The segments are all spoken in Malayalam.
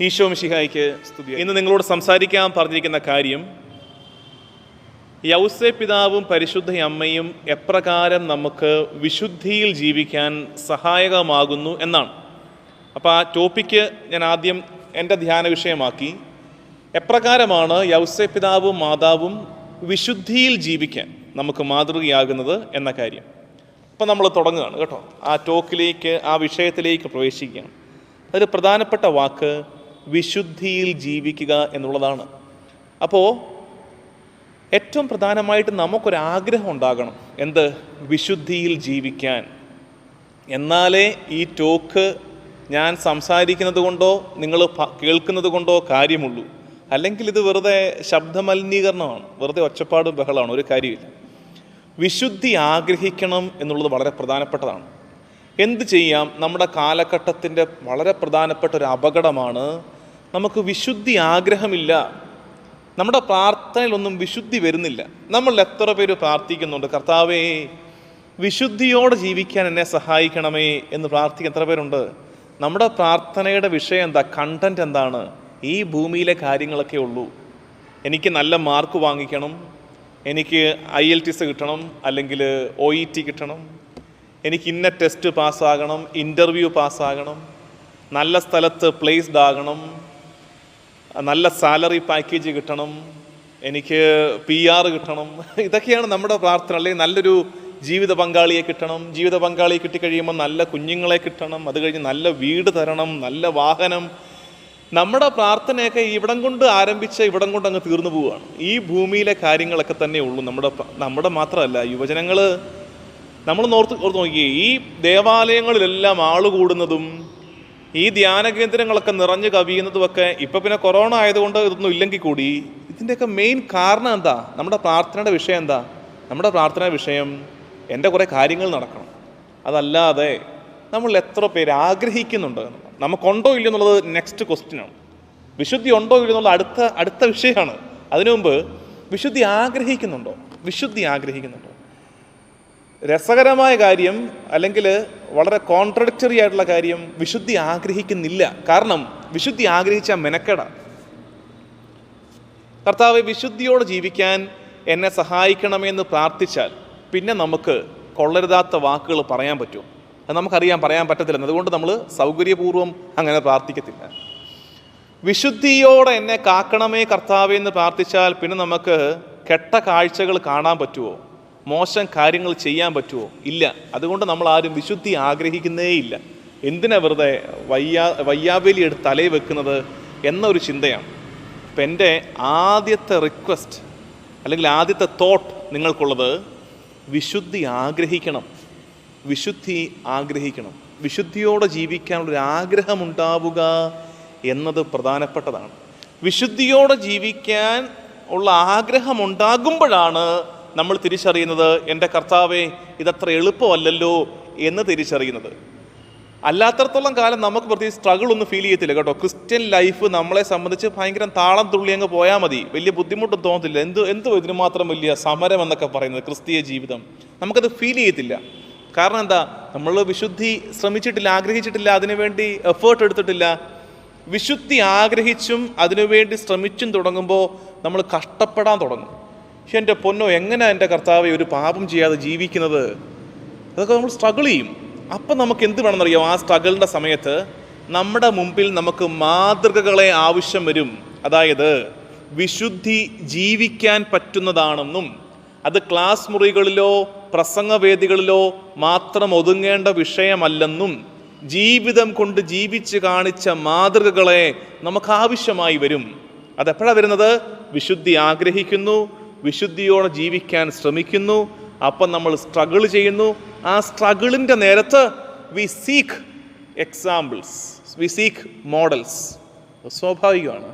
ഈശോ മിഷിഹായിക്ക് സ്തുതി ഇന്ന് നിങ്ങളോട് സംസാരിക്കാൻ പറഞ്ഞിരിക്കുന്ന കാര്യം യൗസെ പിതാവും പരിശുദ്ധ അമ്മയും എപ്രകാരം നമുക്ക് വിശുദ്ധിയിൽ ജീവിക്കാൻ സഹായകമാകുന്നു എന്നാണ്. അപ്പോൾ ആ ടോപ്പിക്ക് ഞാൻ ആദ്യം എന്റെ ധ്യാന വിഷയമാക്കി. എപ്രകാരമാണ് യൗസെ പിതാവും മാതാവും വിശുദ്ധിയിൽ ജീവിക്കാൻ നമുക്ക് മാതൃകയാകുന്നത് എന്ന കാര്യം. അപ്പം നമ്മൾ തുടങ്ങുകയാണ് കേട്ടോ. ആ ടോക്കിലേക്ക് ആ വിഷയത്തിലേക്ക് പ്രവേശിക്കുകയാണ്. അതിൽ പ്രധാനപ്പെട്ട വാക്ക് വിശുദ്ധിയിൽ ജീവിക്കുക എന്നുള്ളതാണ്. അപ്പോൾ ഏറ്റവും പ്രധാനമായിട്ട് നമുക്കൊരാഗ്രഹം ഉണ്ടാകണം. എന്ത്? വിശുദ്ധിയിൽ ജീവിക്കാൻ. എന്നാലേ ഈ ടോക്ക് ഞാൻ സംസാരിക്കുന്നത് കൊണ്ടോ നിങ്ങൾ കേൾക്കുന്നത് കൊണ്ടോ കാര്യമുള്ളൂ. അല്ലെങ്കിൽ ഇത് വെറുതെ ശബ്ദമലിനീകരണമാണ്. വെറുതെ ഒച്ചപ്പാടും ബഹളമാണ്. ഒരു കാര്യമില്ല. വിശുദ്ധി ആഗ്രഹിക്കണം എന്നുള്ളത് വളരെ പ്രധാനപ്പെട്ടതാണ്. എന്ത് ചെയ്യാം? നമ്മുടെ കാലഘട്ടത്തിന്റെ വളരെ പ്രധാനപ്പെട്ട ഒരു അപകടമാണ് നമുക്ക് വിശുദ്ധി ആഗ്രഹമില്ല. നമ്മുടെ പ്രാർത്ഥനയിലൊന്നും വിശുദ്ധി വരുന്നില്ല. നമ്മൾ എത്ര പേര് പ്രാർത്ഥിക്കുന്നുണ്ട്? കർത്താവേ വിശുദ്ധിയോടെ ജീവിക്കാൻ എന്നെ സഹായിക്കണമേ എന്ന് പ്രാർത്ഥിക്കുന്ന എത്ര പേരുണ്ട്? നമ്മുടെ പ്രാർത്ഥനയുടെ വിഷയം എന്താ? കണ്ടന്റ് എന്താണ്? ഈ ഭൂമിയിലെ കാര്യങ്ങളൊക്കെ ഉള്ളൂ. എനിക്ക് നല്ല മാർക്ക് വാങ്ങിക്കണം. എനിക്ക് ഐ എൽ ടി എസ് കിട്ടണം. അല്ലെങ്കിൽ ഒ ഇ ടി കിട്ടണം. എനിക്ക് ഇന്ന ടെസ്റ്റ് പാസ്സാകണം ഇന്റർവ്യൂ പാസ്സാകണം നല്ല സ്ഥലത്ത് പ്ലേസ്ഡ് ആകണം നല്ല സാലറി പാക്കേജ് കിട്ടണം എനിക്ക് പി ആർ കിട്ടണം. ഇതൊക്കെയാണ് നമ്മുടെ പ്രാർത്ഥന. അല്ലെങ്കിൽ നല്ലൊരു ജീവിത പങ്കാളിയെ കിട്ടണം. ജീവിത പങ്കാളിയെ കിട്ടിക്കഴിയുമ്പോൾ നല്ല കുഞ്ഞുങ്ങളെ കിട്ടണം. അത് കഴിഞ്ഞ് നല്ല വീട് തരണം നല്ല വാഹനം. നമ്മുടെ പ്രാർത്ഥനയൊക്കെ ഇവിടം കൊണ്ട് ആരംഭിച്ച ഇവിടം കൊണ്ട് അങ്ങ് തീർന്നു പോവുകയാണ്. ഈ ഭൂമിയിലെ കാര്യങ്ങളൊക്കെ തന്നെ ഉള്ളൂ നമ്മുടെ നമ്മുടെ മാത്രമല്ല യുവജനങ്ങൾ നമ്മൾ നോർത്ത് ഓർത്ത് നോക്കിയേ ഈ ദേവാലയങ്ങളിലെല്ലാം ആൾ കൂടുന്നതും ഈ ധ്യാന കേന്ദ്രങ്ങളൊക്കെ നിറഞ്ഞു കവിയുന്നതുമൊക്കെ ഇപ്പം പിന്നെ കൊറോണ ആയതുകൊണ്ട് ഇതൊന്നും ഇല്ലെങ്കിൽ കൂടി ഇതിന്റെയൊക്കെ മെയിൻ കാരണം എന്താ? നമ്മുടെ പ്രാർത്ഥനയുടെ വിഷയം എന്താ? നമ്മുടെ പ്രാർത്ഥന വിഷയം എന്റെ കുറേ കാര്യങ്ങൾ നടക്കണം. അതല്ലാതെ നമ്മൾ എത്ര പേര് ആഗ്രഹിക്കുന്നുണ്ട്. നമുക്കുണ്ടോ ഇല്ലയോ എന്നുള്ളത് നെക്സ്റ്റ് ക്വസ്റ്റ്യനാണ് വിശുദ്ധി ഉണ്ടോ ഇല്ല എന്നുള്ള അടുത്ത അടുത്ത വിഷയമാണ്. അതിനു മുമ്പ് വിശുദ്ധി ആഗ്രഹിക്കുന്നുണ്ടോ? വിശുദ്ധി ആഗ്രഹിക്കുന്നുണ്ടോ? രസകരമായ കാര്യം അല്ലെങ്കിൽ വളരെ കോൺട്രഡിക്റ്ററി ആയിട്ടുള്ള കാര്യം വിശുദ്ധി ആഗ്രഹിക്കുന്നില്ല. കാരണം വിശുദ്ധി ആഗ്രഹിച്ച മെനക്കെട. കർത്താവ് വിശുദ്ധിയോട് ജീവിക്കാൻ എന്നെ സഹായിക്കണമെന്ന് പ്രാർത്ഥിച്ചാൽ പിന്നെ നമുക്ക് കൊള്ളരുതാത്ത വാക്കുകൾ പറയാൻ പറ്റും അത് നമുക്കറിയാം പറയാൻ പറ്റത്തില്ല അതുകൊണ്ട് നമ്മൾ സൗകര്യപൂർവം അങ്ങനെ പ്രാർത്ഥിക്കത്തില്ല. വിശുദ്ധിയോടെ എന്നെ കാക്കണമേ കർത്താവേ എന്ന് പ്രാർത്ഥിച്ചാൽ പിന്നെ നമുക്ക് കെട്ട കാഴ്ചകൾ കാണാൻ പറ്റുമോ? മോശം കാര്യങ്ങൾ ചെയ്യാൻ പറ്റുമോ ഇല്ല. അതുകൊണ്ട് നമ്മൾ ആരും വിശുദ്ധി ആഗ്രഹിക്കുന്നേയില്ല എന്തിനാ വെറുതെ വയ്യാ വയ്യാവേലി എടുത്ത് തലയിൽ വെക്കുന്നത് എന്നൊരു ചിന്തയാണ്. അപ്പം എന്റെ ആദ്യത്തെ റിക്വസ്റ്റ് അല്ലെങ്കിൽ ആദ്യത്തെ തോട്ട് നിങ്ങൾക്കുള്ളത് വിശുദ്ധി ആഗ്രഹിക്കണം. വിശുദ്ധി ആഗ്രഹിക്കണം. വിശുദ്ധിയോടെ ജീവിക്കാനുള്ളൊരു ആഗ്രഹമുണ്ടാവുക എന്നത് പ്രധാനപ്പെട്ടതാണ്. വിശുദ്ധിയോടെ ജീവിക്കാൻ ഉള്ള ആഗ്രഹമുണ്ടാകുമ്പോഴാണ് നമ്മൾ തിരിച്ചറിയുന്നത് എന്റെ കർത്താവെ ഇതത്ര എളുപ്പമല്ലല്ലോ എന്ന് തിരിച്ചറിയുന്നത്. അല്ലാത്തടത്തോളം കാലം നമുക്ക് പ്രത്യേകിച്ച് സ്ട്രഗിൾ ഒന്നും ഫീൽ ചെയ്യത്തില്ല കേട്ടോ. ക്രിസ്ത്യൻ ലൈഫ് നമ്മളെ സംബന്ധിച്ച് ഭയങ്കര താളം തുള്ളി അങ്ങ് പോയാൽ മതി. വലിയ ബുദ്ധിമുട്ടും തോന്നത്തില്ല. എന്ത് എന്തോ ഇതിന് മാത്രം വലിയ സമരം എന്നൊക്കെ പറയുന്നത് ക്രിസ്തീയ ജീവിതം. നമുക്കത് ഫീൽ ചെയ്യത്തില്ല. കാരണം എന്താ? നമ്മൾ വിശുദ്ധി ശ്രമിച്ചിട്ടില്ല ആഗ്രഹിച്ചിട്ടില്ല അതിനുവേണ്ടി എഫേർട്ട് എടുത്തിട്ടില്ല. വിശുദ്ധി ആഗ്രഹിച്ചും അതിനുവേണ്ടി ശ്രമിച്ചും തുടങ്ങുമ്പോൾ നമ്മൾ കഷ്ടപ്പെടാൻ തുടങ്ങും. പക്ഷെ എന്റെ പൊന്നോ എങ്ങനെ എന്റെ കർത്താവെ ഒരു പാപം ചെയ്യാതെ ജീവിക്കുന്നത്? അതൊക്കെ നമ്മൾ സ്ട്രഗിൾ ചെയ്യും. അപ്പം നമുക്ക് എന്ത് വേണമെന്നറിയാം? ആ സ്ട്രഗിളിന്റെ സമയത്ത് നമ്മുടെ മുമ്പിൽ നമുക്ക് മാതൃകകളെ ആവശ്യം വരും. അതായത് വിശുദ്ധി ജീവിക്കാൻ പറ്റുന്നതാണെന്നും അത് ക്ലാസ് മുറികളിലോ പ്രസംഗവേദികളിലോ മാത്രം ഒതുങ്ങേണ്ട വിഷയമല്ലെന്നും ജീവിതം കൊണ്ട് ജീവിച്ച് കാണിച്ച മാതൃകകളെ നമുക്ക് ആവശ്യമായി വരും. അതെപ്പോഴാണ് വരുന്നത്? വിശുദ്ധി ആഗ്രഹിക്കുന്നു വിശുദ്ധിയോടെ ജീവിക്കാൻ ശ്രമിക്കുന്നു. അപ്പം നമ്മൾ സ്ട്രഗിൾ ചെയ്യുന്നു. ആ സ്ട്രഗിളിന്റെ നേരത്ത് we seek examples we seek models സ്വാഭാവികമാണ്.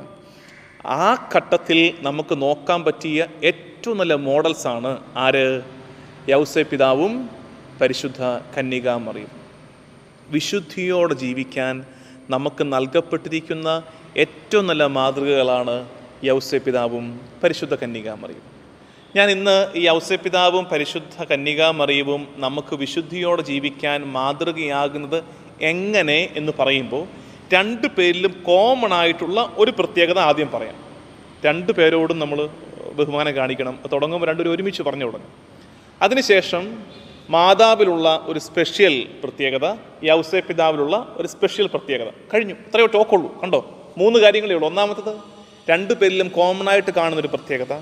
ആ ഘട്ടത്തിൽ നമുക്ക് നോക്കാൻ പറ്റിയ ഏറ്റവും നല്ല മോഡൽസാണ് ആര്? യൗസെ പിതാവും പരിശുദ്ധ കന്യകാമറിയും വിശുദ്ധിയോടെ ജീവിക്കാൻ നമുക്ക് നൽകപ്പെട്ടിരിക്കുന്ന ഏറ്റവും നല്ല മാതൃകകളാണ് യൗസെ പിതാവും പരിശുദ്ധ കന്യകാമറിയും ഞാൻ ഇന്ന് ഈ ഔസ്യപിതാവും പരിശുദ്ധ കന്യകാമറിയവും നമുക്ക് വിശുദ്ധിയോടെ ജീവിക്കാൻ മാതൃകയാകുന്നത് എങ്ങനെ എന്ന് പറയുമ്പോൾ രണ്ട് പേരിലും കോമൺ ആയിട്ടുള്ള ഒരു പ്രത്യേകത ആദ്യം പറയാം. രണ്ട് പേരോടും നമ്മൾ ബഹുമാനം കാണിക്കണം. തുടങ്ങുമ്പോൾ രണ്ടുപേരും ഒരുമിച്ച് പറഞ്ഞു തുടങ്ങും. അതിനുശേഷം മാതാവിലുള്ള ഒരു സ്പെഷ്യൽ പ്രത്യേകത യൗസേ പിതാവിലുള്ള ഒരു സ്പെഷ്യൽ പ്രത്യേകത. കഴിഞ്ഞു. ഇത്രയോ ടോക്കുള്ളൂ കണ്ടോ? മൂന്ന് കാര്യങ്ങളേ ഉള്ളൂ. ഒന്നാമത്തത് രണ്ട് പേരിലും കോമൺ ആയിട്ട് കാണുന്നൊരു പ്രത്യേകത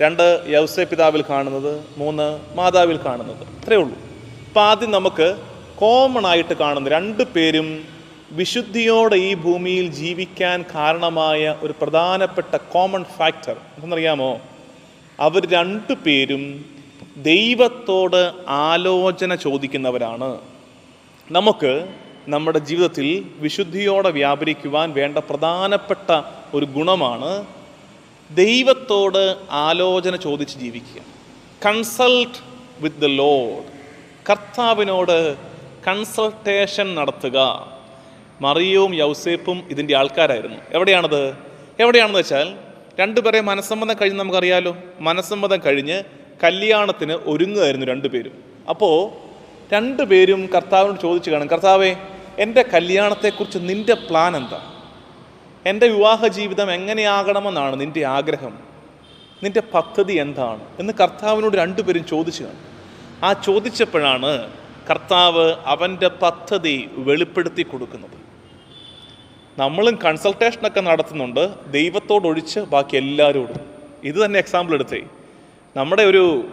രണ്ട് യൗസേ പിതാവിൽ കാണുന്നത് മൂന്ന് മാതാവിൽ കാണുന്നത്. അത്രയേ ഉള്ളൂ. അപ്പം ആദ്യം നമുക്ക് കോമൺ ആയിട്ട് കാണുന്ന രണ്ട് പേരും വിശുദ്ധിയോടെ ഈ ഭൂമിയിൽ ജീവിക്കാൻ കാരണമായ ഒരു പ്രധാനപ്പെട്ട കോമൺ ഫാക്ടർ എന്തെന്നറിയാമോ? അവർ രണ്ടു പേരും ദൈവത്തോട് ആലോചന ചോദിക്കുന്നവരാണ്. നമുക്ക് നമ്മുടെ ജീവിതത്തിൽ വിശുദ്ധിയോടെ വ്യാപരിക്കുവാൻ വേണ്ട പ്രധാനപ്പെട്ട ഒരു ഗുണമാണ് ദൈവത്തോട് ആലോചന ചോദിച്ച് ജീവിക്കുക. കൺസൾട്ട് വിത്ത് ദ ലോഡ് കർത്താവിനോട് കൺസൾട്ടേഷൻ നടത്തുക. മറിയവും യൗസേപ്പും ഇതിന്റെ ആൾക്കാരായിരുന്നു. എവിടെയാണത്? എവിടെയാണെന്ന് വെച്ചാൽ രണ്ടുപേരെ മനസ്സമ്മതം കഴിഞ്ഞ് നമുക്കറിയാലോ. മനസ്സമ്മതം കഴിഞ്ഞ് കല്യാണത്തിന് ഒരുങ്ങുമായിരുന്നു രണ്ടുപേരും. അപ്പോൾ രണ്ടുപേരും കർത്താവിനോട് ചോദിച്ചു കാണും കർത്താവേ എന്റെ കല്യാണത്തെക്കുറിച്ച് നിന്റെ പ്ലാൻ എന്താ? എന്റെ വിവാഹ ജീവിതം എങ്ങനെയാകണമെന്നാണ് നിന്റെ ആഗ്രഹം? നിന്റെ പദ്ധതി എന്താണ്? എന്ന് കർത്താവിനോട് രണ്ടുപേരും ചോദിച്ചു കാണും. ആ ചോദിച്ചപ്പോഴാണ് കർത്താവ് അവന്റെ പദ്ധതി വെളിപ്പെടുത്തി കൊടുക്കുന്നത്. നമ്മളും കൺസൾട്ടേഷനൊക്കെ നടത്തുന്നുണ്ട്. ദൈവത്തോടൊഴിച്ച് ബാക്കി എല്ലാവരോടും. ഇത് തന്നെ എക്സാമ്പിൾ എടുത്തേ. നമ്മുടെ ഒരു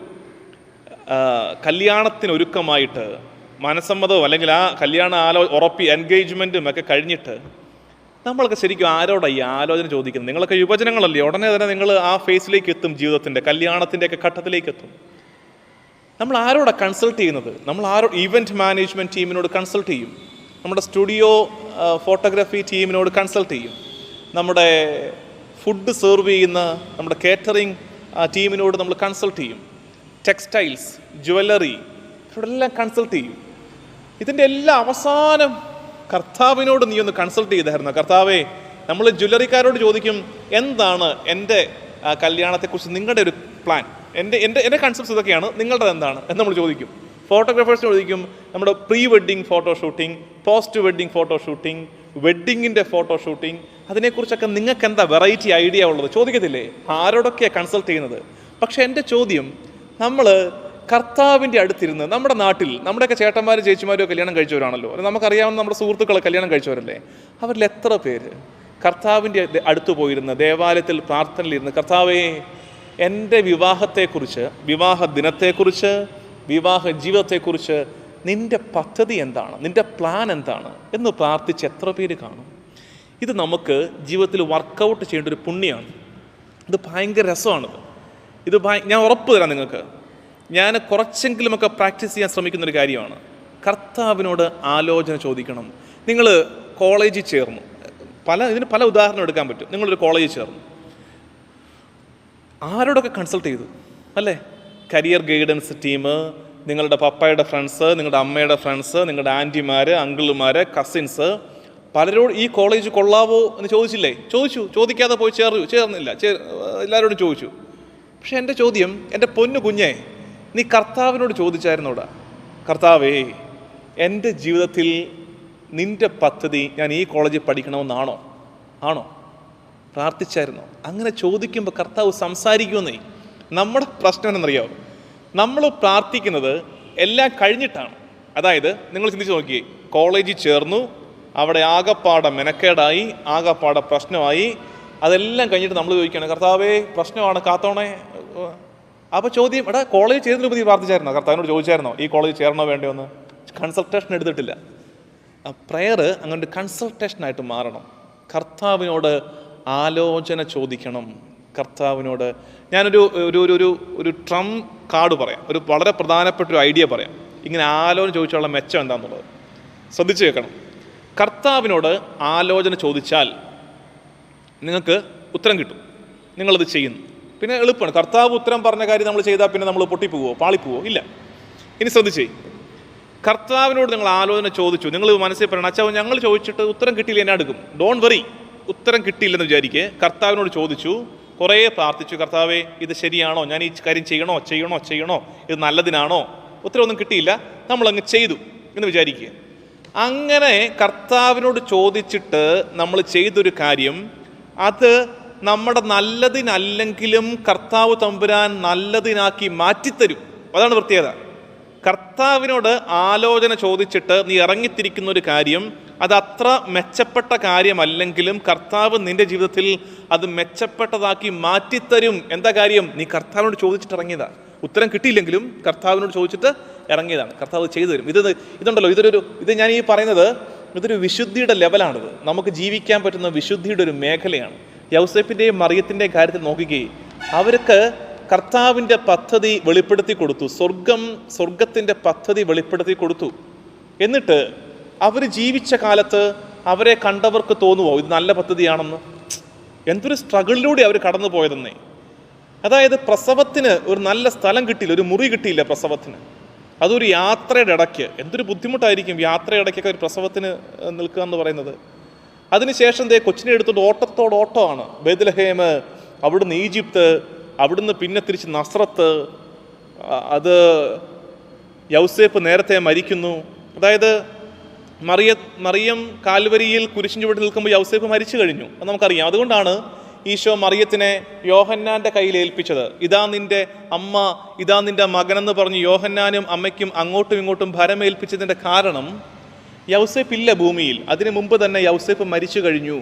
കല്യാണത്തിനൊരുക്കമായിട്ട് മനസ്സമ്മതവും അല്ലെങ്കിൽ ആ കല്യാണ ആലോ ഉറപ്പി എൻഗേജ്മെന്റും ഒക്കെ കഴിഞ്ഞിട്ട് നമ്മളൊക്കെ ശരിക്കും ആരോടാ ഈ ആലോചന ചോദിക്കുന്നത്? നിങ്ങളൊക്കെ യുവജനങ്ങളല്ലേ? ഉടനെ തന്നെ നിങ്ങൾ ആ ഫേസിലേക്ക് എത്തും ജീവിതത്തിന്റെ കല്യാണത്തിന്റെ ഒക്കെ ഘട്ടത്തിലേക്ക് എത്തും. നമ്മൾ ആരോടാ കൺസൾട്ട് ചെയ്യുന്നത്? നമ്മൾ ആരോ ഈവന്റ് മാനേജ്മെന്റ് ടീമിനോട് കൺസൾട്ട് ചെയ്യും. നമ്മുടെ സ്റ്റുഡിയോ ഫോട്ടോഗ്രാഫി ടീമിനോട് കൺസൾട്ട് ചെയ്യും. നമ്മുടെ ഫുഡ് സെർവ് ചെയ്യുന്ന നമ്മുടെ കേറ്ററിംഗ് ടീമിനോട് നമ്മൾ കൺസൾട്ട് ചെയ്യും. ടെക്സ്റ്റൈൽസ് ജുവല്ലറി ഇവരോടെല്ലാം കൺസൾട്ട് ചെയ്യും. ഇതിന്റെ എല്ലാം അവസാനം കർത്താവിനോട് നീ ഒന്ന് കൺസൾട്ട് ചെയ്തായിരുന്നു? കർത്താവേ നമ്മൾ ജ്വല്ലറിക്കാരോട് ചോദിക്കും എന്താണ് എന്റെ കല്യാണത്തെക്കുറിച്ച് നിങ്ങളുടെ ഒരു പ്ലാൻ എന്റെ എന്റെ എന്റെ കൺസെപ്റ്റ്സ് ഇതൊക്കെയാണ് നിങ്ങളുടെ എന്താണ്? എന്ന് നമ്മൾ ചോദിക്കും. ഫോട്ടോഗ്രാഫേഴ്സിന് ചോദിക്കും നമ്മുടെ pre wedding photo shooting post wedding photo shooting വെഡ്ഡിങ്ങിന്റെ photo shooting അതിനെക്കുറിച്ചൊക്കെ നിങ്ങൾക്ക് എന്താ വെറൈറ്റി ഐഡിയ ഉള്ളത്? ചോദിക്കത്തില്ലേ? ആരോടൊക്കെയാണ് കൺസൾട്ട് ചെയ്യുന്നത്? പക്ഷേ എന്റെ ചോദ്യം നമ്മൾ കർത്താവിന്റെ അടുത്തിരുന്ന് നമ്മുടെ നാട്ടിൽ നമ്മുടെയൊക്കെ ചേട്ടന്മാരും ചേച്ചിമാരും കല്യാണം കഴിച്ചവരാണല്ലോ. നമുക്കറിയാവുന്ന നമ്മുടെ സുഹൃത്തുക്കളെ കല്യാണം കഴിച്ചവരല്ലേ? അവരിൽ എത്ര പേര്? കർത്താവിന്റെ അടുത്ത് പോയിരുന്ന് ദേവാലയത്തിൽ പ്രാർത്ഥനയിലിരുന്ന് കർത്താവേ എന്റെ വിവാഹത്തെക്കുറിച്ച് വിവാഹ ദിനത്തെക്കുറിച്ച് വിവാഹ ജീവിതത്തെക്കുറിച്ച് നിന്റെ പദ്ധതി എന്താണ്? നിന്റെ പ്ലാൻ എന്താണ്? എന്ന് പ്രാർത്ഥിച്ച് എത്ര പേര് കാണും? ഇത് നമുക്ക് ജീവിതത്തിൽ വർക്കൗട്ട് ചെയ്യേണ്ട ഒരു പുണ്യമാണ് ഇത് ഭയങ്കര രസമാണിത്. ഇത് ഞാൻ ഉറപ്പ് തരാം നിങ്ങൾക്ക്. ഞാൻ കുറച്ചെങ്കിലുമൊക്കെ പ്രാക്ടീസ് ചെയ്യാൻ ശ്രമിക്കുന്നൊരു കാര്യമാണ്. കർത്താവിനോട് ആലോചന ചോദിക്കണം. നിങ്ങൾ കോളേജിൽ ചേർന്നു. പല ഇതിന് പല ഉദാഹരണം എടുക്കാൻ പറ്റും. നിങ്ങളൊരു കോളേജിൽ ചേർന്നു. ആരോടൊക്കെ കൺസൾട്ട് ചെയ്തു? അല്ലേ? കരിയർ ഗൈഡൻസ് ടീം നിങ്ങളുടെ പപ്പയുടെ ഫ്രണ്ട്സ് നിങ്ങളുടെ അമ്മയുടെ ഫ്രണ്ട്സ് നിങ്ങളുടെ ആന്റിമാർ അങ്കിളുമാർ കസിൻസ് പലരോട് ഈ കോളേജ് കൊള്ളാവോ എന്ന് ചോദിച്ചില്ലേ? ചോദിച്ചു. ചോദിക്കാതെ പോയി ചേർന്നു. ചേർന്നില്ല. എല്ലാവരോടും ചോദിച്ചു. പക്ഷേ എന്റെ ചോദ്യം എന്റെ പൊന്നു കുഞ്ഞേ നീ കർത്താവിനോട് ചോദിച്ചായിരുന്നോടാ? കർത്താവേ എന്റെ ജീവിതത്തിൽ നിന്റെ പദ്ധതി ഞാൻ ഈ കോളേജിൽ പഠിക്കണമെന്നാണോ? ആണോ? പ്രാർത്ഥിച്ചായിരുന്നു. അങ്ങനെ ചോദിക്കുമ്പോൾ കർത്താവ് സംസാരിക്കുമെന്നേ നമ്മുടെ പ്രശ്നം എന്നറിയാമോ നമ്മൾ പ്രാർത്ഥിക്കുന്നത് എല്ലാം കഴിഞ്ഞിട്ടാണ്. അതായത് നിങ്ങൾ ചിന്തിച്ച് നോക്കിയേ കോളേജിൽ ചേർന്നു അവിടെ ആകപ്പാടെ മെനക്കേടായി ആകപ്പാടെ പ്രശ്നമായി അതെല്ലാം കഴിഞ്ഞിട്ട് നമ്മൾ ചോദിക്കുകയാണ് കർത്താവേ പ്രശ്നമാണ് കാത്തോണേ? അപ്പോൾ ചോദ്യം എടാ കോളേജ് ചേരുന്നതിന് പുതിയ പ്രാർത്ഥിച്ചായിരുന്നു? കർത്താവിനോട് ചോദിച്ചായിരുന്നോ? ഈ കോളേജ് ചേരണോ വേണ്ടോ എന്ന്? കൺസൾട്ടേഷൻ എടുത്തിട്ടില്ല. പ്രെയർ അങ്ങനെ കൺസൾട്ടേഷനായിട്ട് മാറണം. കർത്താവിനോട് ആലോചന ചോദിക്കണം. കർത്താവിനോട് ഞാനൊരു ഒരു ഒരു ഒരു ഒരു ട്രം കാർഡ് പറയാം. ഒരു വളരെ പ്രധാനപ്പെട്ട ഒരു ഐഡിയ പറയാം. ഇങ്ങനെ ആലോചന ചോദിച്ചുള്ള മെച്ചം എന്താണെന്നുള്ളത് ശ്രദ്ധിച്ചു കേൾക്കണം. കർത്താവിനോട് ആലോചന ചോദിച്ചാൽ നിങ്ങൾക്ക് ഉത്തരം കിട്ടും. നിങ്ങളത് ചെയ്യുന്നു. പിന്നെ എളുപ്പമാണ്. കർത്താവ് ഉത്തരം പറഞ്ഞ കാര്യം നമ്മൾ ചെയ്താൽ പിന്നെ നമ്മൾ പൊട്ടിപ്പോവോ? പാളിപ്പോവോ? ഇല്ല. ഇനി ശ്രദ്ധിച്ചേ. കർത്താവിനോട് നിങ്ങൾ ആലോചന ചോദിച്ചു. നിങ്ങൾ മനസ്സിൽ പറയണം അച്ഛാ ഞങ്ങൾ ചോദിച്ചിട്ട് ഉത്തരം കിട്ടിയില്ല എന്നെ എടുക്കും ഡോൺ വെറി ഉത്തരം കിട്ടിയില്ലെന്ന് വിചാരിക്കുക കർത്താവിനോട് ചോദിച്ചു. കുറേ പ്രാർത്ഥിച്ചു. കർത്താവേ ഇത് ശരിയാണോ? ഞാൻ ഈ കാര്യം ചെയ്യണോ? ചെയ്യണോ? ചെയ്യണോ? ഇത് നല്ലതിനാണോ? ഉത്തരവൊന്നും കിട്ടിയില്ല. നമ്മളങ്ങ് ചെയ്തു എന്ന് വിചാരിക്കുക അങ്ങനെ കർത്താവിനോട് ചോദിച്ചിട്ട് നമ്മൾ ചെയ്തൊരു കാര്യം അത് നമ്മുടെ നല്ലതിനല്ലെങ്കിലും കർത്താവ് തമ്പുരാൻ നല്ലതിനാക്കി മാറ്റിത്തരും. അതാണ് പ്രത്യേകത. കർത്താവിനോട് ആലോചന ചോദിച്ചിട്ട് നീ ഇറങ്ങിത്തിരിക്കുന്ന ഒരു കാര്യം അത് അത്ര മെച്ചപ്പെട്ട കാര്യമല്ലെങ്കിലും കർത്താവ് നിന്റെ ജീവിതത്തിൽ അത് മെച്ചപ്പെട്ടതാക്കി മാറ്റിത്തരും. എന്താ കാര്യം? നീ കർത്താവിനോട് ചോദിച്ചിട്ട് ഇറങ്ങിയതാ. ഉത്തരം കിട്ടിയില്ലെങ്കിലും കർത്താവിനോട് ചോദിച്ചിട്ട് ഇറങ്ങിയതാണ്. കർത്താവ് ചെയ്തു തരും. ഇത് ഇതുണ്ടല്ലോ ഇതൊരു ഇത് ഞാൻ ഈ പറയുന്നത് ഇതൊരു വിശുദ്ധിയുടെ ലെവലാണിത് നമുക്ക് ജീവിക്കാൻ പറ്റുന്ന വിശുദ്ധിയുടെ ഒരു മേഖലയാണ്. യൗസേപ്പിന്റെയും മറിയത്തിന്റെയും കാര്യത്തിൽ നോക്കുകയും അവർക്ക് കർത്താവിന്റെ പദ്ധതി വെളിപ്പെടുത്തി കൊടുത്തു സ്വർഗം സ്വർഗത്തിന്റെ പദ്ധതി വെളിപ്പെടുത്തി കൊടുത്തു. എന്നിട്ട് അവർ ജീവിച്ച കാലത്ത് അവരെ കണ്ടവർക്ക് തോന്നുമോ ഇത് നല്ല പദ്ധതിയാണെന്ന്? എന്തൊരു സ്ട്രഗിളിലൂടെ അവർ കടന്നു പോയതെന്നേ. അതായത് പ്രസവത്തിന് ഒരു നല്ല സ്ഥലം കിട്ടിയില്ല ഒരു മുറി കിട്ടിയില്ല പ്രസവത്തിന്. അതൊരു യാത്രയുടെ ഇടയ്ക്ക്. എന്തൊരു ബുദ്ധിമുട്ടായിരിക്കും യാത്രയുടെ ഇടയ്ക്കൊക്കെ ഒരു പ്രസവത്തിന് നിൽക്കുക എന്ന് പറയുന്നത്. അതിനുശേഷം ദേ കൊച്ചിനെ എടുത്തുകൊണ്ട് ഓട്ടത്തോട് ഓട്ടമാണ്. ബേദലഹേമ് അവിടുന്ന് ഈജിപ്ത് അവിടുന്ന് പിന്നെ തിരിച്ച് നസ്രത്ത് അത് യൗസേപ്പ് നേരത്തെ മരിക്കുന്നു. അതായത് മറിയ മറിയം കാൽവരിയിൽ കുരിശിൻ ചുവട്ടിൽ നിൽക്കുമ്പോൾ യൗസേപ്പ് മരിച്ചു കഴിഞ്ഞു. അത് നമുക്കറിയാം. അതുകൊണ്ടാണ് ഈശോ മറിയത്തിനെ യോഹന്നാന്റെ കയ്യിൽ ഏൽപ്പിച്ചത്. ഇതാ നിന്റെ അമ്മ ഇതാ നിന്റെ മകനെന്ന് പറഞ്ഞ് യോഹന്നാനും അമ്മയ്ക്കും അങ്ങോട്ടും ഇങ്ങോട്ടും ഭരമേൽപ്പിച്ചതിന്റെ കാരണം യൗസേപ്പ് ഇല്ല ഭൂമിയിൽ. അതിനു മുമ്പ് തന്നെ യൗസേപ്പ് മരിച്ചു കഴിഞ്ഞു.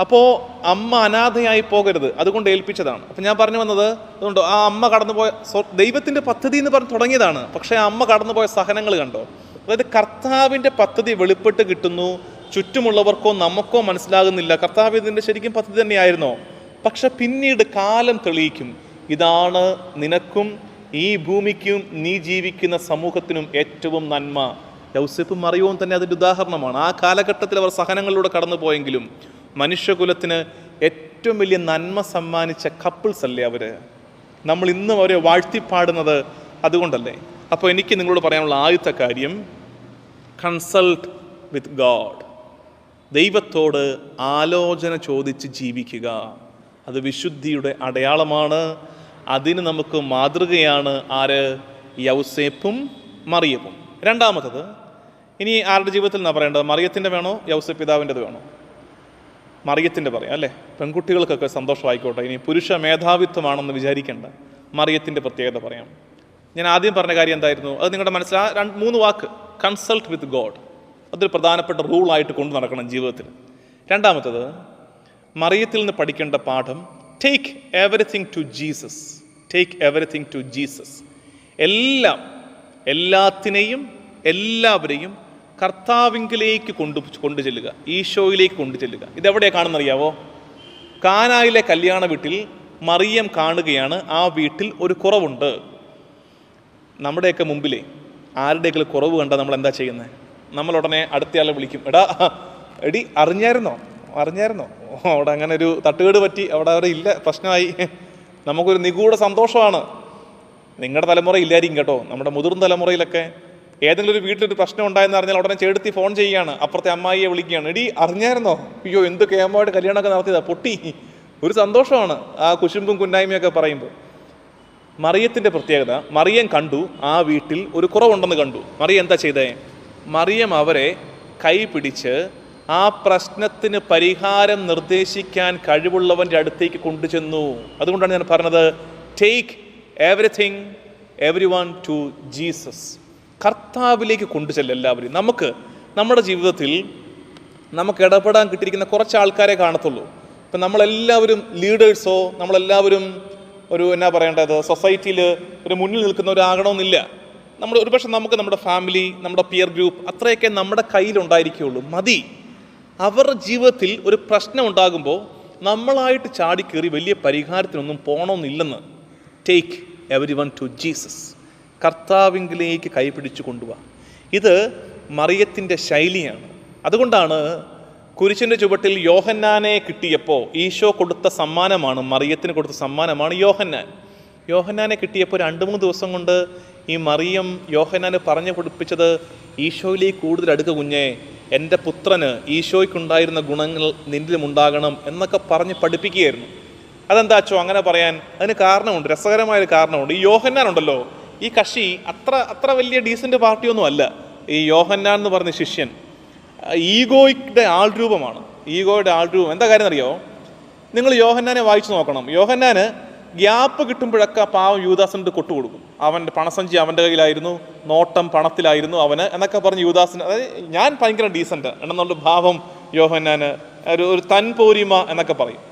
അപ്പോൾ അമ്മ അനാഥയായി പോകരുത്. അതുകൊണ്ട് ഏൽപ്പിച്ചതാണ്. അപ്പം ഞാൻ പറഞ്ഞു വന്നത് അതുകൊണ്ട് ആ അമ്മ കടന്നുപോയ ദൈവത്തിന്റെ പദ്ധതി എന്ന് പറഞ്ഞ് തുടങ്ങിയതാണ്. പക്ഷേ ആ അമ്മ കടന്നുപോയ സഹനങ്ങൾ കണ്ടോ? അതായത് കർത്താവിന്റെ പദ്ധതി വെളിപ്പെട്ട് കിട്ടുന്നു. ചുറ്റുമുള്ളവർക്കോ നമുക്കോ മനസ്സിലാകുന്നില്ല. കർത്താവ് ഇതിന്റെ ശരിക്കും പദ്ധതി തന്നെയായിരുന്നോ? പക്ഷെ പിന്നീട് കാലം തെളിയിക്കും. ഇതാണ് നിനക്കും ഈ ഭൂമിക്കും നീ ജീവിക്കുന്ന സമൂഹത്തിനും ഏറ്റവും നന്മ. യൗസഫ് മറിയവും തന്നെ അതിന്റെ ഉദാഹരണമാണ്. ആ കാലഘട്ടത്തിൽ അവർ സഹനങ്ങളിലൂടെ കടന്നു പോയെങ്കിലും മനുഷ്യകുലത്തിന് ഏറ്റവും വലിയ നന്മ സമ്മാനിച്ച കപ്പിൾസ് അല്ലേ അവർ നമ്മൾ ഇന്നും അവരെ വാഴ്ത്തിപ്പാടുന്നത് അതുകൊണ്ടല്ലേ? അപ്പോൾ എനിക്ക് നിങ്ങളോട് പറയാനുള്ള ആദ്യത്തെ കാര്യം കൺസൾട്ട് വിത്ത് ഗാഡ് ദൈവത്തോട് ആലോചന ചോദിച്ച് ജീവിക്കുക. അത് വിശുദ്ധിയുടെ അടയാളമാണ്. അതിന് നമുക്ക് മാതൃകയാണ് ആര്? യൗസേപ്പും മറിയപ്പും രണ്ടാമത്തത് ഇനി ആരുടെ ജീവിതത്തിൽ നിന്നാണ് പറയേണ്ടത്? മറിയത്തിന്റെ വേണോ? യൗസ പിതാവിന്റെത് വേണോ? മറിയത്തിന്റെ പറയാം അല്ലേ? പെൺകുട്ടികൾക്കൊക്കെ സന്തോഷമായിക്കോട്ടെ. ഇനി പുരുഷ മേധാവിത്വമാണെന്ന് വിചാരിക്കേണ്ട. മറിയത്തിന്റെ പ്രത്യേകത പറയാം. ഞാൻ ആദ്യം പറഞ്ഞ കാര്യം എന്തായിരുന്നു? അത് നിങ്ങളുടെ മനസ്സിൽ ആ രണ്ട് മൂന്ന് വാക്ക് കൺസൾട്ട് വിത്ത് ഗോഡ് അതൊരു പ്രധാനപ്പെട്ട റൂളായിട്ട് കൊണ്ടു നടക്കണം ജീവിതത്തിൽ. രണ്ടാമത്തത് മറിയത്തിൽ നിന്ന് പഠിക്കേണ്ട പാഠം take everything to Jesus take everything to Jesus എല്ലാം എല്ലാത്തിനെയും എല്ലാവരെയും കർത്താവിങ്കിലേക്ക് കൊണ്ടു കൊണ്ടു ചെല്ലുക ഈശോയിലേക്ക് കൊണ്ടു ചെല്ലുക ഇതെവിടെയാണ് കാണുന്നറിയാവോ കാനായിലെ കല്യാണ വീട്ടിൽ മറിയം കാണുകയാണ്. ആ വീട്ടിൽ ഒരു കുറവുണ്ട്. നമ്മുടെയൊക്കെ മുമ്പിലേ ആരുടെയൊക്കെ കുറവ് കണ്ടാൽ നമ്മൾ എന്താ ചെയ്യുന്നത് നമ്മൾ ഉടനെ അടുത്തയാളെ വിളിക്കും. എടാ എടി അറിഞ്ഞായിരുന്നോ? അറിഞ്ഞായിരുന്നോ? അവിടെ അങ്ങനെ ഒരു തട്ടുകേട് പറ്റി അവിടെ അവിടെ ഇല്ല പ്രശ്നമായി. നമുക്കൊരു നിഗൂഢ സന്തോഷമാണ്. നിങ്ങളുടെ തലമുറ ഇല്ലായിരിക്കും കേട്ടോ. നമ്മുടെ മുതിർന്ന തലമുറയിലൊക്കെ ഏതെങ്കിലും ഒരു വീട്ടിലൊരു പ്രശ്നം ഉണ്ടായെന്ന് അറിഞ്ഞാൽ ഉടനെ ചേർത്തി ഫോൺ ചെയ്യുകയാണ്. അപ്പുറത്തെ അമ്മായിയെ വിളിക്കുകയാണ്. എടി അറിഞ്ഞായിരുന്നോ? അയ്യോ എന്ത് കേമായിട്ട് കല്യാണമൊക്കെ നടത്തിയതാ? പൊട്ടി. ഒരു സന്തോഷമാണ് ആ കുശുമ്പും കുന്നായ്മയൊക്കെ പറയുമ്പോൾ. മറിയത്തിന്റെ പ്രത്യേകത മറിയം കണ്ടു ആ വീട്ടിൽ ഒരു കുറവുണ്ടെന്ന് കണ്ടു. മറിയം എന്താ ചെയ്തേ? മറിയം അവരെ കൈ പിടിച്ച് ആ പ്രശ്നത്തിന് പരിഹാരം നിർദ്ദേശിക്കാൻ കഴിവുള്ളവന്റെ അടുത്തേക്ക് കൊണ്ടുചെന്നു. അതുകൊണ്ടാണ് ഞാൻ പറഞ്ഞത് take everything every one to Jesus കർത്താവിലേക്ക് കൊണ്ടുചെല്ല എല്ലാവരും നമുക്ക് നമ്മുടെ ജീവിതത്തിൽ നമുക്ക് ഇടപെടാൻ കിട്ടിയിരിക്കുന്ന കുറച്ച് ആൾക്കാരെ കാണത്തുള്ളൂ. ഇപ്പം നമ്മളെല്ലാവരും ലീഡേഴ്സോ നമ്മളെല്ലാവരും ഒരു എന്നാ പറയേണ്ടത് സൊസൈറ്റിയിൽ ഒരു മുന്നിൽ നിൽക്കുന്നവരാകണമെന്നില്ല. നമ്മൾ ഒരുപക്ഷെ നമുക്ക് നമ്മുടെ ഫാമിലി നമ്മുടെ പിയർ ഗ്രൂപ്പ് അത്രയൊക്കെ നമ്മുടെ കയ്യിലുണ്ടായിരിക്കുകയുള്ളൂ. മതി. അവരുടെ ജീവിതത്തിൽ ഒരു പ്രശ്നം ഉണ്ടാകുമ്പോൾ നമ്മളായിട്ട് ചാടിക്കേറി വലിയ പരിഹാരത്തിനൊന്നും പോകണമെന്നില്ലെന്ന്. Take every one to Jesus കർത്താവിങ്കിലേക്ക് കൈപിടിച്ചു കൊണ്ടുപോവാ ഇത് മറിയത്തിന്റെ ശൈലിയാണ്. അതുകൊണ്ടാണ് കുരിശിന്റെ ചുവട്ടിൽ യോഹന്നാനെ കിട്ടിയപ്പോൾ ഈശോ കൊടുത്ത സമ്മാനമാണ് മറിയത്തിന് കൊടുത്ത സമ്മാനമാണ് യോഹന്നാൻ. യോഹന്നാനെ കിട്ടിയപ്പോൾ രണ്ട് മൂന്ന് ദിവസം കൊണ്ട് ഈ മറിയം യോഹന്നാന് പറഞ്ഞു പഠിപ്പിച്ചത് ഈശോയിലേക്ക് കൂടുതൽ അടുക്ക കുഞ്ഞേ എന്റെ പുത്രന് ഈശോയ്ക്കുണ്ടായിരുന്ന ഗുണങ്ങൾ നിന്നിലും ഉണ്ടാകണം എന്നൊക്കെ പറഞ്ഞ് പഠിപ്പിക്കുകയായിരുന്നു. അതെന്താച്ചോ അങ്ങനെ പറയാൻ? അതിന് കാരണമുണ്ട് രസകരമായൊരു കാരണമുണ്ട്. ഈ യോഹന്നാൻ ഉണ്ടല്ലോ ഈ കക്ഷി അത്ര അത്ര വലിയ ഡീസന്റ് പാർട്ടിയൊന്നും അല്ല. ഈ യോഹന്നാൻ എന്ന് പറഞ്ഞ ശിഷ്യൻ ഈഗോയുടെ ആൾ രൂപമാണ് ഈഗോയുടെ ആൾ രൂപം എന്താ കാര്യം അറിയോ നിങ്ങൾ യോഹന്നാനെ വായിച്ചു നോക്കണം. യോഹന്നാന് ഗ്യാപ്പ് കിട്ടുമ്പോഴൊക്കെ പാവം യൂദാസിന്റെ കൊട്ടു കൊടുക്കും. അവന്റെ പണസഞ്ചി അവന്റെ കയ്യിലായിരുന്നു നോട്ടം പണത്തിലായിരുന്നു അവന് എന്നൊക്കെ പറഞ്ഞ് യൂദാസിന് അതായത് ഞാൻ ഭയങ്കര ഡീസന്റ് എന്നുള്ള ഭാവം യോഹന്നാന് ഒരു ഒരു തൻ പോരിമ എന്നൊക്കെ പറയും.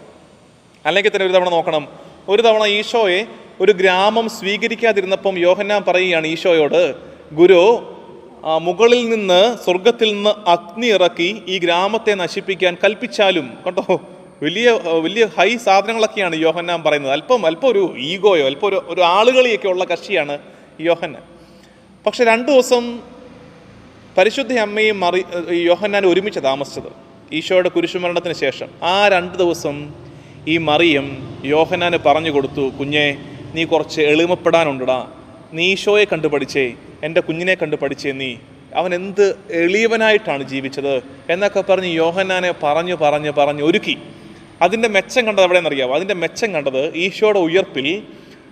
അല്ലെങ്കിൽ തന്നെ ഒരു തവണ നോക്കണം. ഒരു തവണ ഈശോയെ ഒരു ഗ്രാമം സ്വീകരിക്കാതിരുന്നപ്പം യോഹന്നാൻ പറയുകയാണ് ഈശോയോട് ഗുരു മുകളിൽ നിന്ന് സ്വർഗത്തിൽ നിന്ന് അഗ്നി ഇറക്കി ഈ ഗ്രാമത്തെ നശിപ്പിക്കാൻ കൽപ്പിച്ചാലും കണ്ടോ? വലിയ വലിയ ഹൈ സാധനങ്ങളൊക്കെയാണ് യോഹന്നാൻ പറയുന്നത്. അല്പം അല്പം ഒരു ഈഗോയോ അല്പം ഒരു ഒരു ആളുകളിയൊക്കെ ഉള്ള കക്ഷിയാണ് യോഹന്നാൻ. പക്ഷെ രണ്ടു ദിവസം പരിശുദ്ധ അമ്മയും മറി യോഹന്നാൻ ഒരുമിച്ച് താമസിച്ചത് ഈശോയുടെ കുരിശുമരണത്തിന് ശേഷം. ആ രണ്ട് ദിവസം ഈ മറിയം യോഹനാന് പറഞ്ഞു കൊടുത്തു കുഞ്ഞെ നീ കുറച്ച് എളിമപ്പെടാനുണ്ടടാ. നീ ഈശോയെ കണ്ടു പഠിച്ചേ എന്റെ കുഞ്ഞിനെ കണ്ടു പഠിച്ചേ നീ. അവൻ എന്ത് എളിയവനായിട്ടാണ് ജീവിച്ചത് എന്നൊക്കെ പറഞ്ഞ് യോഹന്നാനെ പറഞ്ഞു പറഞ്ഞ് പറഞ്ഞ് ഒരുക്കി. അതിന്റെ മെച്ചം കണ്ടത് എവിടെയെന്നറിയാമോ അതിന്റെ മെച്ചം കണ്ടത് ഈശോയുടെ ഉയർപ്പിൽ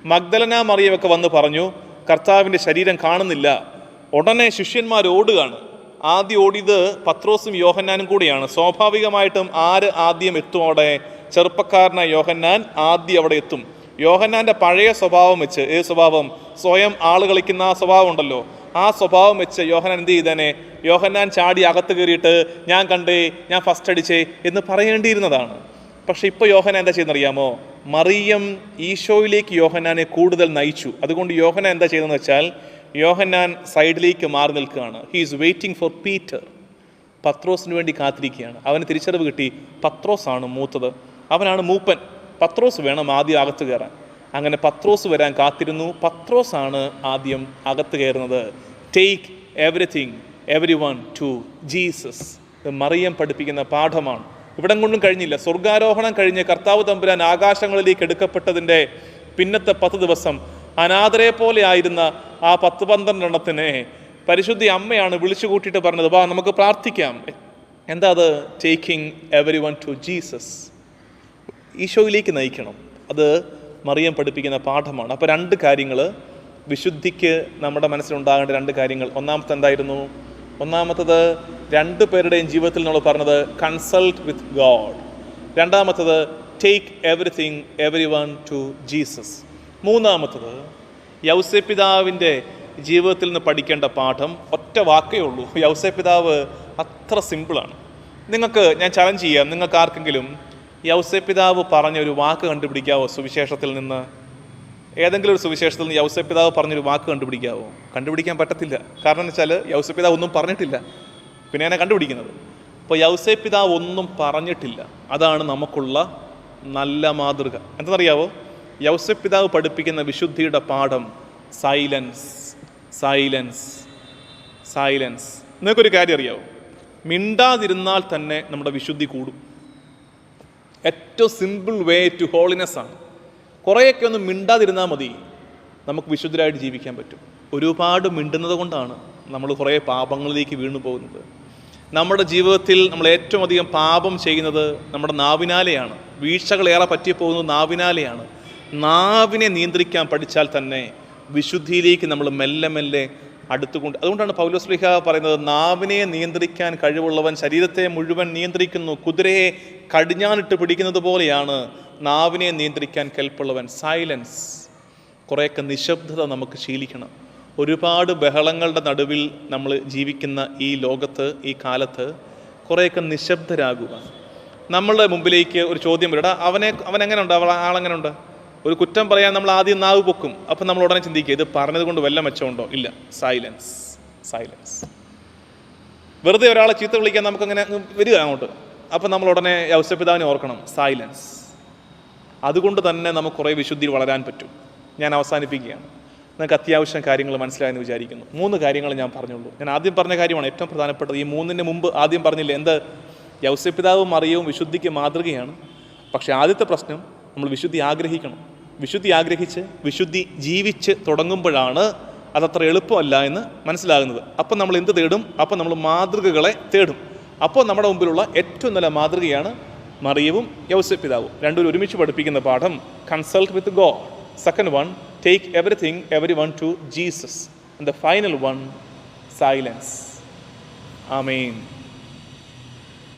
മഗ്ദലന മറിയമൊക്കെ വന്ന് പറഞ്ഞു കർത്താവിന്റെ ശരീരം കാണുന്നില്ല. ഉടനെ ശിഷ്യന്മാർ ഓടുകയാണ്. ആദ്യം ഓടിയത് പത്രോസും യോഹന്നാനും കൂടിയാണ്. സ്വാഭാവികമായിട്ടും ആര് ആദ്യം എത്തും അവിടെ? ചെറുപ്പക്കാരനായ യോഹന്നാൻ ആദ്യം അവിടെ എത്തും. യോഹന്നാന്റെ പഴയ സ്വഭാവം വെച്ച് ഏത് സ്വഭാവം? സ്വയം ആൾ കളിക്കുന്ന ആ സ്വഭാവം ഉണ്ടല്ലോ. ആ സ്വഭാവം വെച്ച് യോഹന്നാൻ എന്ത് ചെയ്തേനെ? യോഹന്നാൻ ചാടി അകത്ത് കയറിയിട്ട് ഞാൻ കണ്ടേ ഞാൻ ഫസ്റ്റ് അടിച്ചേ എന്ന് പറയേണ്ടിയിരുന്നതാണ്. പക്ഷെ ഇപ്പോൾ യോഹന എന്താ ചെയ്യുന്നറിയാമോ മറിയം ഈശോയിലേക്ക് യോഹന്നാനെ കൂടുതൽ നയിച്ചു. അതുകൊണ്ട് യോഹന എന്താ ചെയ്തതെന്ന് വെച്ചാൽ യോഹന്നാൻ സൈഡിലേക്ക് മാറി നിൽക്കുകയാണ്. He is waiting for Peter പത്രോസിന് വേണ്ടി കാത്തിരിക്കുകയാണ്. അവന് തിരിച്ചറിവ് കിട്ടി. പത്രോസാണ് മൂത്തത്. അവനാണ് മൂപ്പൻ. പത്രോസ് വേണം ആദ്യം അകത്ത് കയറാൻ. അങ്ങനെ പത്രോസ് വരാൻ കാത്തിരുന്നു. പത്രോസാണ് ആദ്യം അകത്ത് കയറുന്നത്. Take everything every one to Jesus Mariyam പഠിപ്പിക്കുന്ന പാഠമാണ്. ഇവിടം കൊണ്ടും കഴിഞ്ഞില്ല. സ്വർഗാരോഹണം കഴിഞ്ഞ് കർത്താവ് തമ്പുരാൻ ആകാശങ്ങളിലേക്ക് എടുക്കപ്പെട്ടതിന്റെ പിന്നത്തെ പത്ത് ദിവസം അനാഥരെ പോലെ ആയിരുന്ന ആ പത്ത് പന്ത്രണ്ടെണ്ണത്തിനെ പരിശുദ്ധി അമ്മയാണ് വിളിച്ചു കൂട്ടിയിട്ട് പറഞ്ഞത്. വാ നമുക്ക് പ്രാർത്ഥിക്കാം. എന്താ അത്? Taking every one to Jesus ഈശോയിലേക്ക് നയിക്കണം. അത് മറിയം പഠിപ്പിക്കുന്ന പാഠമാണ്. അപ്പോൾ രണ്ട് കാര്യങ്ങൾ വിശുദ്ധിക്ക് നമ്മുടെ മനസ്സിലുണ്ടാകേണ്ട രണ്ട് കാര്യങ്ങൾ. ഒന്നാമത്തെ എന്തായിരുന്നു? ഒന്നാമത്തത് രണ്ട് പേരുടെയും ജീവിതത്തിൽ നമ്മൾ പറഞ്ഞത് കൺസൾട്ട് വിത്ത് ഗോഡ് രണ്ടാമത്തത് take everything every one to Jesus മൂന്നാമത്തത് യൗസപിതാവിന്റെ ജീവിതത്തിൽ നിന്ന് പഠിക്കേണ്ട പാഠം ഒറ്റ വാക്കേ ഉള്ളൂ. യൗസപിതാവ് അത്ര സിമ്പിളാണ് നിങ്ങൾക്ക് ഞാൻ ചലഞ്ച് ചെയ്യാം. നിങ്ങൾക്ക് ആർക്കെങ്കിലും യൗസപിതാവ് പറഞ്ഞ ഒരു വാക്ക് കണ്ടുപിടിക്കാവോ സുവിശേഷത്തിൽ നിന്ന്? ഏതെങ്കിലും ഒരു സുവിശേഷത്തിൽ നിന്ന് യൗസപിതാവ് പറഞ്ഞൊരു വാക്ക് കണ്ടുപിടിക്കാവോ? കണ്ടുപിടിക്കാൻ പറ്റത്തില്ല. കാരണം എന്ന് വെച്ചാൽ യൗസപിതാവ് ഒന്നും പറഞ്ഞിട്ടില്ല. പിന്നെ എന്നെ കണ്ടുപിടിക്കുന്നത്. അപ്പോൾ യൗസപിതാവ് ഒന്നും പറഞ്ഞിട്ടില്ല. അതാണ് നമുക്കുള്ള നല്ല മാതൃക. എന്തെന്നറിയാവോ? യൗസപിതാവ് പഠിപ്പിക്കുന്ന വിശുദ്ധിയുടെ പാഠം സൈലൻസ് സൈലൻസ് സൈലൻസ്. നിങ്ങൾക്കൊരു കാര്യം അറിയാവോ? മിണ്ടാതിരുന്നാൽ തന്നെ നമ്മുടെ വിശുദ്ധി കൂടും. ഏറ്റവും സിമ്പിൾ വേ ടു ഹോളിനെസ് ആണ്. കുറേയൊക്കെ ഒന്ന് മിണ്ടാതിരുന്നാൽ മതി. നമുക്ക് വിശുദ്ധരായിട്ട് ജീവിക്കാൻ പറ്റും. ഒരുപാട് മിണ്ടുന്നത് കൊണ്ടാണ് നമ്മൾ കുറേ പാപങ്ങളിലേക്ക് വീണു പോകുന്നത്. നമ്മുടെ ജീവിതത്തിൽ നമ്മൾ ഏറ്റവും അധികം പാപം ചെയ്യുന്നത് നമ്മുടെ നാവിനാലെയാണ്. വീഴ്ചകളേറെ പറ്റിപ്പോകുന്നത് നാവിനാലെയാണ്. നാവിനെ നിയന്ത്രിക്കാൻ പഠിച്ചാൽ തന്നെ വിശുദ്ധിയിലേക്ക് നമ്മൾ മെല്ലെ മെല്ലെ അടുത്തുകൊണ്ട്. അതുകൊണ്ടാണ് പൗലോസ്ലിഹ പറയുന്നത് നാവിനെ നിയന്ത്രിക്കാൻ കഴിവുള്ളവൻ ശരീരത്തെ മുഴുവൻ നിയന്ത്രിക്കുന്നു. കുതിരയെ കടിഞ്ഞാനിട്ട് പിടിക്കുന്നത് പോലെയാണ് നാവിനെ നിയന്ത്രിക്കാൻ കെൽപ്പുള്ളവൻ. സൈലൻസ്. കുറേയൊക്കെ നിശബ്ദത നമുക്ക് ശീലിക്കണം. ഒരുപാട് ബഹളങ്ങളുടെ നടുവിൽ നമ്മൾ ജീവിക്കുന്ന ഈ ലോകത്ത് ഈ കാലത്ത് കുറേയൊക്കെ നിശബ്ദരാകുക. നമ്മളുടെ മുമ്പിലേക്ക് ഒരു ചോദ്യം വരും. അവനെ അവൻ എങ്ങനെയുണ്ട് അവൾ ആളെങ്ങനെയുണ്ട് ഒരു കുറ്റം പറയാൻ നമ്മൾ ആദ്യം നാവ് പൊക്കും. അപ്പം നമ്മൾ ഉടനെ ചിന്തിക്കുക ഇത് പറഞ്ഞത് കൊണ്ട് വല്ല മെച്ചമുണ്ടോ? ഇല്ല. സൈലൻസ് സൈലൻസ് വെറുതെ ഒരാളെ ചീത്ത വിളിക്കാൻ നമുക്കങ്ങനെ വരിക അങ്ങോട്ട്. അപ്പം നമ്മൾ ഉടനെ ഔസപിതാവിനെ ഓർക്കണം. സൈലൻസ് അതുകൊണ്ട് തന്നെ നമുക്ക് കുറേ വിശുദ്ധി വളരാൻ പറ്റും. ഞാൻ അവസാനിപ്പിക്കുകയാണ്. നിങ്ങൾക്ക് അത്യാവശ്യം കാര്യങ്ങൾ മനസ്സിലായെന്ന് വിചാരിക്കുന്നു. മൂന്ന് കാര്യങ്ങൾ ഞാൻ പറഞ്ഞുള്ളൂ. ഞാൻ ആദ്യം പറഞ്ഞ കാര്യമാണ് ഏറ്റവും പ്രധാനപ്പെട്ടത്. ഈ മൂന്നിന് മുമ്പ് ആദ്യം പറഞ്ഞില്ല എന്ത്? യൗസ്യപിതാവും അറിയവും വിശുദ്ധിക്ക് മാതൃകയാണ്. പക്ഷേ ആദ്യത്തെ പ്രശ്നം നമ്മൾ വിശുദ്ധി ആഗ്രഹിക്കണം. വിശുദ്ധി ആഗ്രഹിച്ച് വിശുദ്ധി ജീവിച്ച് തുടങ്ങുമ്പോഴാണ് അതത്ര എളുപ്പമല്ല എന്ന് മനസ്സിലാകുന്നത്. അപ്പം നമ്മൾ എന്ത് തേടും? അപ്പം നമ്മൾ മാതൃകകളെ തേടും. അപ്പോൾ നമ്മുടെ മുമ്പിലുള്ള ഏറ്റവും നല്ല മാതൃകയാണ് മറിയവും യൗസപ്പിതാവും രണ്ടുപേരും ഒരുമിച്ച് പഠിപ്പിക്കുന്ന പാഠം consult with God second one take everything every one to Jesus and the final one silence amen.